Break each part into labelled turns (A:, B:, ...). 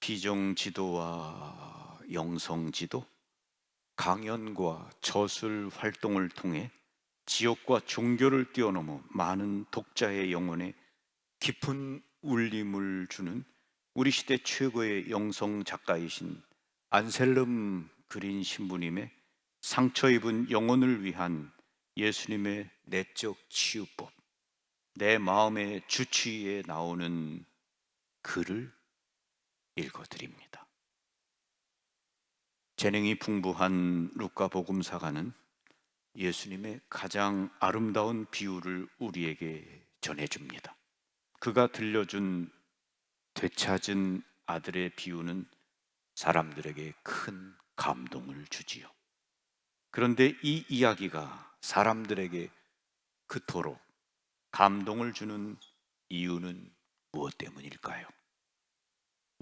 A: 비정 지도와 영성 지도, 강연과 저술 활동을 통해 지역과 종교를 뛰어넘어 많은 독자의 영혼에 깊은 울림을 주는 우리 시대 최고의 영성 작가이신 안셀름 그린 신부님의 상처 입은 영혼을 위한 예수님의 내적 치유법, 내 마음의 주치의에 나오는 글을 읽어드립니다. 재능이 풍부한 루카 복음사가는 예수님의 가장 아름다운 비유를 우리에게 전해줍니다. 그가 들려준 되찾은 아들의 비유는 사람들에게 큰 감동을 주지요. 그런데 이 이야기가 사람들에게 그토록 감동을 주는 이유는 무엇 때문일까요?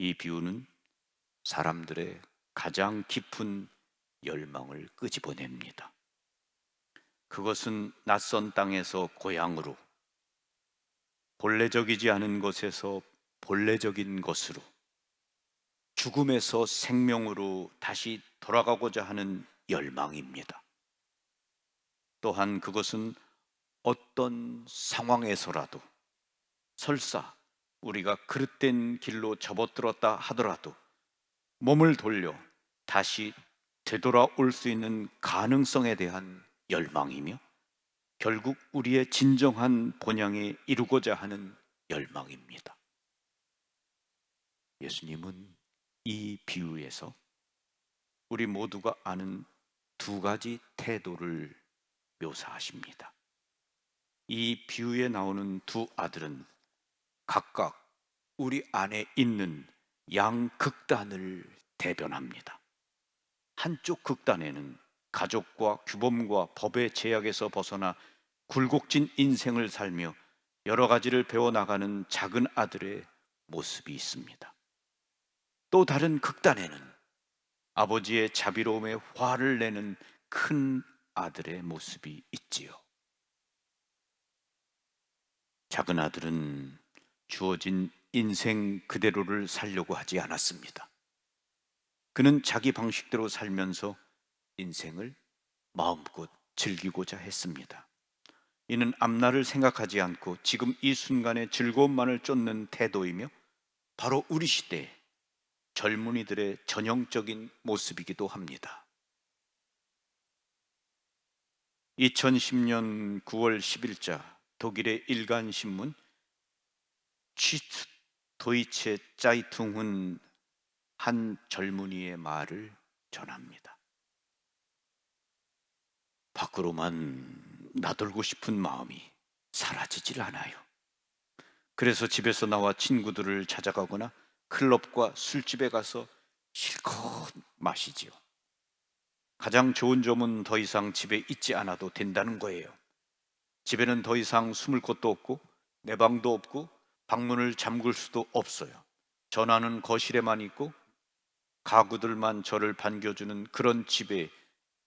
A: 이 비유는 사람들의 가장 깊은 열망을 끄집어냅니다. 그것은 낯선 땅에서 고향으로, 본래적이지 않은 곳에서 본래적인 것으로, 죽음에서 생명으로 다시 돌아가고자 하는 열망입니다. 또한 그것은 어떤 상황에서라도 설사 우리가 그릇된 길로 접어들었다 하더라도 몸을 돌려 다시 되돌아올 수 있는 가능성에 대한 열망이며 결국 우리의 진정한 본향에 이루고자 하는 열망입니다. 예수님은 이 비유에서 우리 모두가 아는 두 가지 태도를 묘사하십니다. 이 비유에 나오는 두 아들은 각각 우리 안에 있는 양극단을 대변합니다. 한쪽 극단에는 가족과 규범과 법의 제약에서 벗어나 굴곡진 인생을 살며 여러 가지를 배워나가는 작은 아들의 모습이 있습니다. 또 다른 극단에는 아버지의 자비로움에 화를 내는 큰 아들의 모습이 있지요. 작은 아들은 주어진 인생 그대로를 살려고 하지 않았습니다. 그는 자기 방식대로 살면서 인생을 마음껏 즐기고자 했습니다. 이는 앞날을 생각하지 않고 지금 이 순간의 즐거움만을 쫓는 태도이며 바로 우리 시대 젊은이들의 전형적인 모습이기도 합니다. 2010년 9월 10일자 독일의 일간 신문 취트 도이체 짜이퉁은 한 젊은이의 말을 전합니다. 밖으로만 나돌고 싶은 마음이 사라지질 않아요. 그래서 집에서 나와 친구들을 찾아가거나 클럽과 술집에 가서 실컷 마시지요. 가장 좋은 점은 더 이상 집에 있지 않아도 된다는 거예요. 집에는 더 이상 숨을 곳도 없고 내 방도 없고 방문을 잠글 수도 없어요. 전화는 거실에만 있고 가구들만 저를 반겨주는 그런 집에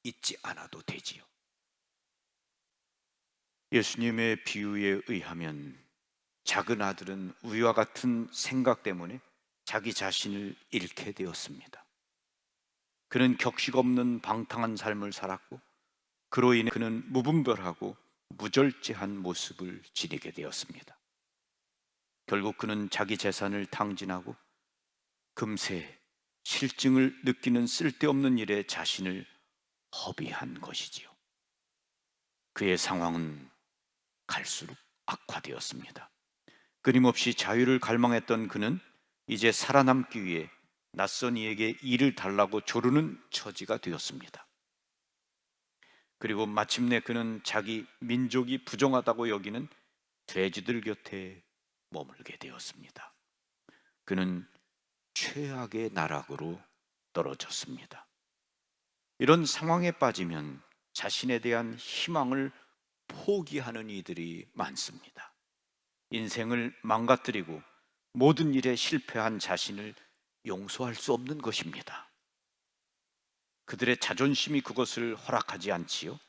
A: 있지 않아도 되지요. 예수님의 비유에 의하면 작은 아들은 위와 같은 생각 때문에 자기 자신을 잃게 되었습니다. 그는 격식 없는 방탕한 삶을 살았고 그로 인해 그는 무분별하고 무절제한 모습을 지니게 되었습니다. 결국 그는 자기 재산을 탕진하고 금세 실증을 느끼는 쓸데없는 일에 자신을 허비한 것이지요. 그의 상황은 갈수록 악화되었습니다. 끊임없이 자유를 갈망했던 그는 이제 살아남기 위해 낯선 이에게 일을 달라고 조르는 처지가 되었습니다. 그리고 마침내 그는 자기 민족이 부정하다고 여기는 돼지들 곁에 머물게 되었습니다. 그는 최악의 나락으로 떨어졌습니다. 이런 상황에 빠지면 자신에 대한 희망을 포기하는 이들이 많습니다. 인생을 망가뜨리고 모든 일에 실패한 자신을 용서할 수 없는 것입니다. 그들의 자존심이 그것을 허락하지 않지요.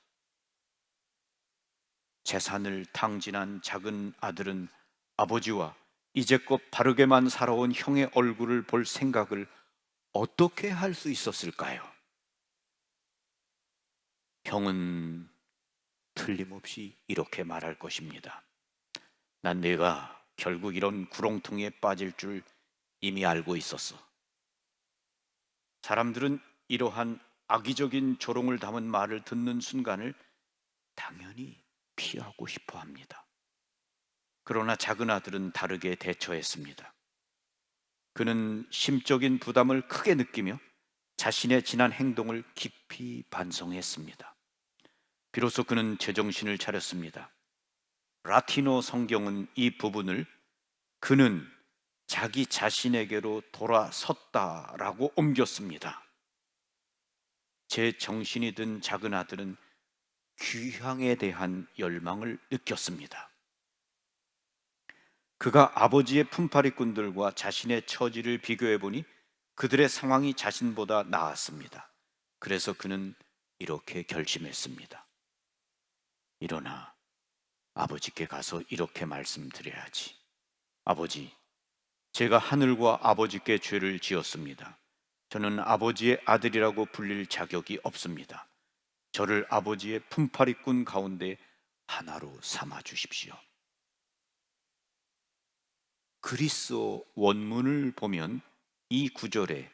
A: 재산을 탕진한 작은 아들은 아버지와 이제껏 바르게만 살아온 형의 얼굴을 볼 생각을 어떻게 할 수 있었을까요? 형은 틀림없이 이렇게 말할 것입니다. 난 내가 결국 이런 구렁텅이에 빠질 줄 이미 알고 있었어. 사람들은 이러한 악의적인 조롱을 담은 말을 듣는 순간을 당연히 피하고 싶어 합니다. 그러나 작은 아들은 다르게 대처했습니다. 그는 심적인 부담을 크게 느끼며 자신의 지난 행동을 깊이 반성했습니다. 비로소 그는 제정신을 차렸습니다. 라티노 성경은 이 부분을 그는 자기 자신에게로 돌아섰다라고 옮겼습니다. 제 정신이 든 작은 아들은 귀향에 대한 열망을 느꼈습니다. 그가 아버지의 품팔이꾼들과 자신의 처지를 비교해 보니 그들의 상황이 자신보다 나았습니다. 그래서 그는 이렇게 결심했습니다. 일어나 아버지께 가서 이렇게 말씀드려야지. 아버지, 제가 하늘과 아버지께 죄를 지었습니다. 저는 아버지의 아들이라고 불릴 자격이 없습니다. 저를 아버지의 품팔이꾼 가운데 하나로 삼아 주십시오. 그리스어 원문을 보면 이 구절에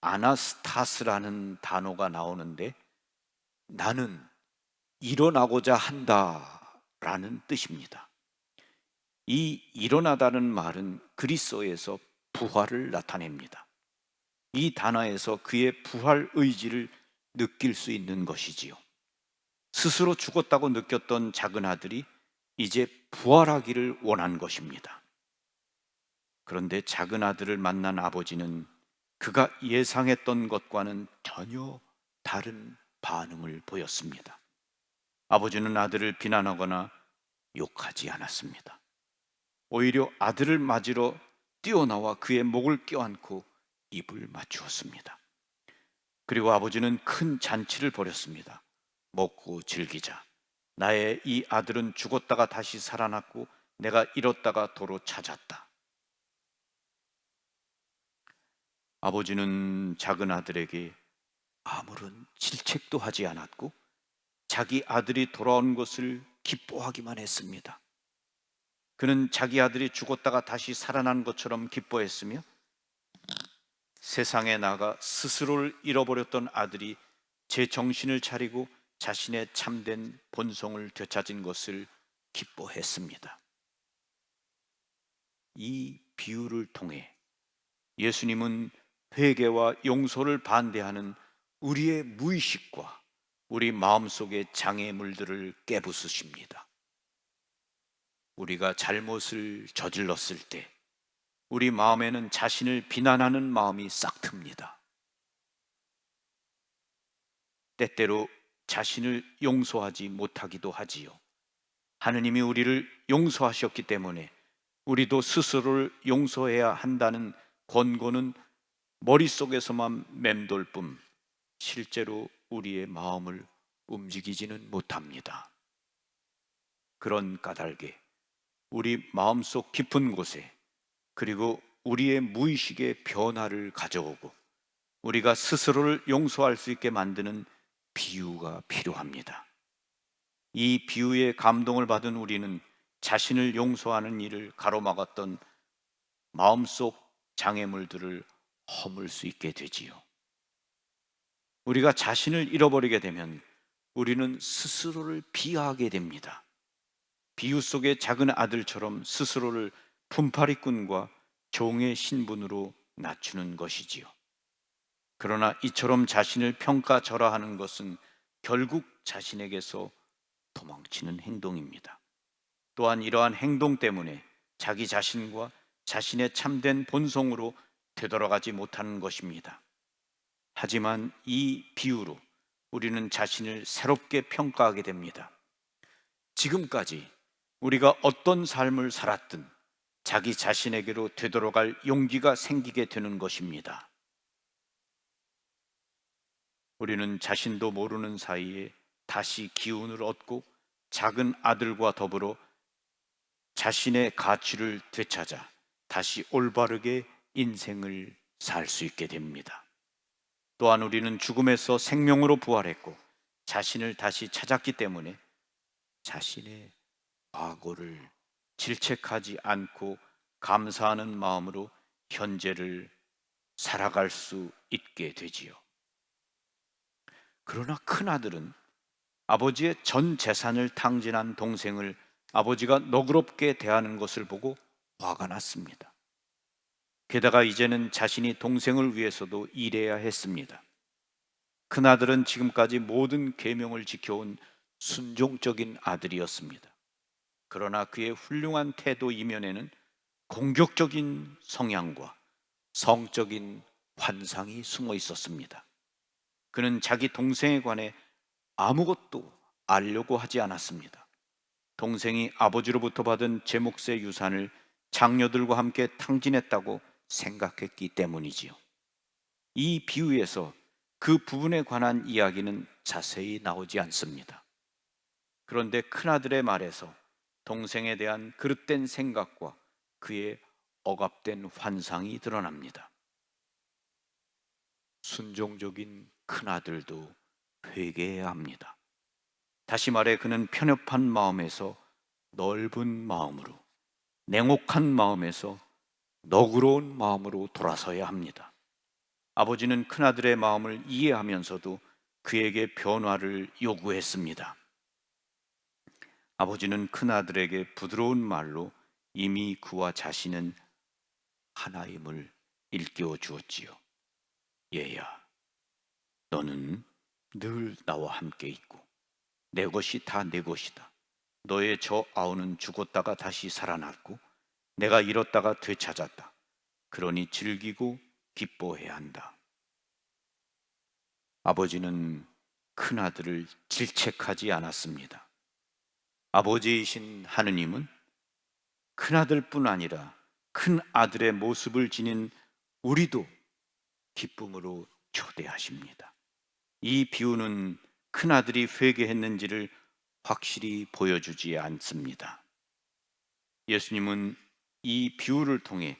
A: 아나스타스라는 단어가 나오는데 나는 일어나고자 한다 라는 뜻입니다. 이 일어나다는 말은 그리스어에서 부활을 나타냅니다. 이 단어에서 그의 부활 의지를 느낄 수 있는 것이지요. 스스로 죽었다고 느꼈던 작은 아들이 이제 부활하기를 원한 것입니다. 그런데 작은 아들을 만난 아버지는 그가 예상했던 것과는 전혀 다른 반응을 보였습니다. 아버지는 아들을 비난하거나 욕하지 않았습니다. 오히려 아들을 맞으러 뛰어나와 그의 목을 껴안고 입을 맞추었습니다. 그리고 아버지는 큰 잔치를 벌였습니다. 먹고 즐기자. 나의 이 아들은 죽었다가 다시 살아났고 내가 잃었다가 도로 찾았다. 아버지는 작은 아들에게 아무런 질책도 하지 않았고 자기 아들이 돌아온 것을 기뻐하기만 했습니다. 그는 자기 아들이 죽었다가 다시 살아난 것처럼 기뻐했으며 세상에 나가 스스로를 잃어버렸던 아들이 제 정신을 차리고 자신의 참된 본성을 되찾은 것을 기뻐했습니다. 이 비유를 통해 예수님은 회개와 용서를 반대하는 우리의 무의식과 우리 마음속의 장애물들을 깨부수십니다. 우리가 잘못을 저질렀을 때 우리 마음에는 자신을 비난하는 마음이 싹 틉니다. 때때로 자신을 용서하지 못하기도 하지요. 하느님이 우리를 용서하셨기 때문에 우리도 스스로를 용서해야 한다는 권고는 머릿속에서만 맴돌 뿐 실제로 우리의 마음을 움직이지는 못합니다. 그런 까닭에 우리 마음속 깊은 곳에 그리고 우리의 무의식의 변화를 가져오고 우리가 스스로를 용서할 수 있게 만드는 비유가 필요합니다. 이 비유의 감동을 받은 우리는 자신을 용서하는 일을 가로막았던 마음속 장애물들을 허물 수 있게 되지요. 우리가 자신을 잃어버리게 되면 우리는 스스로를 비하하게 됩니다. 비유 속의 작은 아들처럼 스스로를 품팔이꾼과 종의 신분으로 낮추는 것이지요. 그러나 이처럼 자신을 평가절하하는 것은 결국 자신에게서 도망치는 행동입니다. 또한 이러한 행동 때문에 자기 자신과 자신의 참된 본성으로 되돌아가지 못하는 것입니다. 하지만 이 비유로 우리는 자신을 새롭게 평가하게 됩니다. 지금까지 우리가 어떤 삶을 살았든 자기 자신에게로 되돌아갈 용기가 생기게 되는 것입니다. 우리는 자신도 모르는 사이에 다시 기운을 얻고 작은 아들과 더불어 자신의 가치를 되찾아 다시 올바르게 인생을 살 수 있게 됩니다. 또한 우리는 죽음에서 생명으로 부활했고 자신을 다시 찾았기 때문에 자신의 과거를 질책하지 않고 감사하는 마음으로 현재를 살아갈 수 있게 되지요. 그러나 큰 아들은 아버지의 전 재산을 탕진한 동생을 아버지가 너그럽게 대하는 것을 보고 화가 났습니다. 게다가 이제는 자신이 동생을 위해서도 일해야 했습니다. 큰아들은 지금까지 모든 계명을 지켜온 순종적인 아들이었습니다. 그러나 그의 훌륭한 태도 이면에는 공격적인 성향과 성적인 환상이 숨어 있었습니다. 그는 자기 동생에 관해 아무것도 알려고 하지 않았습니다. 동생이 아버지로부터 받은 제 몫의 유산을 장녀들과 함께 탕진했다고 생각했기 때문이지요. 이 비유에서 그 부분에 관한 이야기는 자세히 나오지 않습니다. 그런데 큰아들의 말에서 동생에 대한 그릇된 생각과 그의 억압된 환상이 드러납니다. 순종적인 큰아들도 회개해야 합니다. 다시 말해 그는 편협한 마음에서 넓은 마음으로 냉혹한 마음에서 너그러운 마음으로 돌아서야 합니다. 아버지는 큰아들의 마음을 이해하면서도 그에게 변화를 요구했습니다. 아버지는 큰아들에게 부드러운 말로 이미 그와 자신은 하나임을 일깨워 주었지요. 얘야, 너는 늘 나와 함께 있고 내 것이 다 내 것이다. 너의 저 아우는 죽었다가 다시 살아났고 내가 잃었다가 되찾았다. 그러니 즐기고 기뻐해야 한다. 아버지는 큰 아들을 질책하지 않았습니다. 아버지이신 하느님은 큰 아들뿐 아니라 큰 아들의 모습을 지닌 우리도 기쁨으로 초대하십니다. 이 비유는 큰 아들이 회개했는지를 확실히 보여주지 않습니다. 예수님은 이 비유를 통해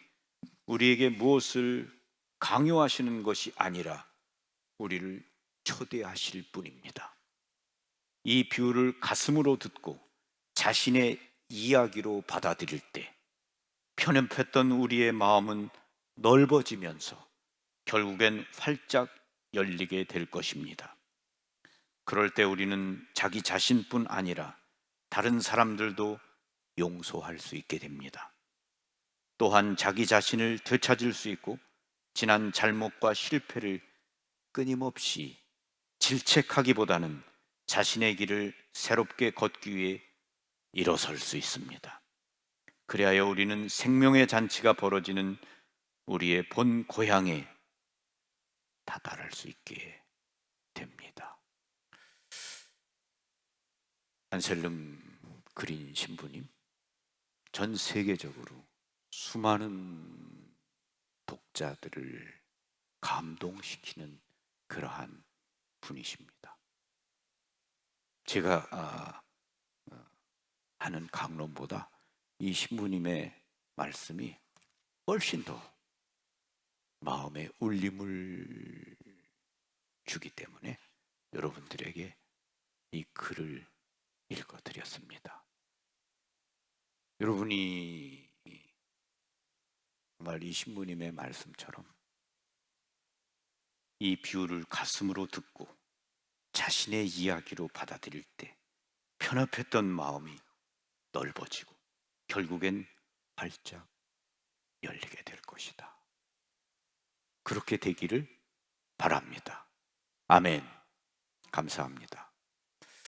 A: 우리에게 무엇을 강요하시는 것이 아니라 우리를 초대하실 뿐입니다. 이 비유를 가슴으로 듣고 자신의 이야기로 받아들일 때 편협했던 우리의 마음은 넓어지면서 결국엔 활짝 열리게 될 것입니다. 그럴 때 우리는 자기 자신뿐 아니라 다른 사람들도 용서할 수 있게 됩니다. 또한 자기 자신을 되찾을 수 있고 지난 잘못과 실패를 끊임없이 질책하기보다는 자신의 길을 새롭게 걷기 위해 일어설 수 있습니다. 그리하여 우리는 생명의 잔치가 벌어지는 우리의 본 고향에 다다를 수 있게 됩니다. 안셀름 그린 신부님, 전 세계적으로 수많은 독자들을 감동시키는 그러한 분이십니다. 제가 아, 어, 하는 강론보다 이 신부님의 말씀이 훨씬 더 마음에 울림을 주기 때문에 여러분들에게 이 글을 읽어드렸습니다. 여러분이 정말 이 신부님의 말씀처럼 이 비유를 가슴으로 듣고 자신의 이야기로 받아들일 때 편협했던 마음이 넓어지고 결국엔 활짝 열리게 될 것이다. 그렇게 되기를 바랍니다. 아멘. 감사합니다.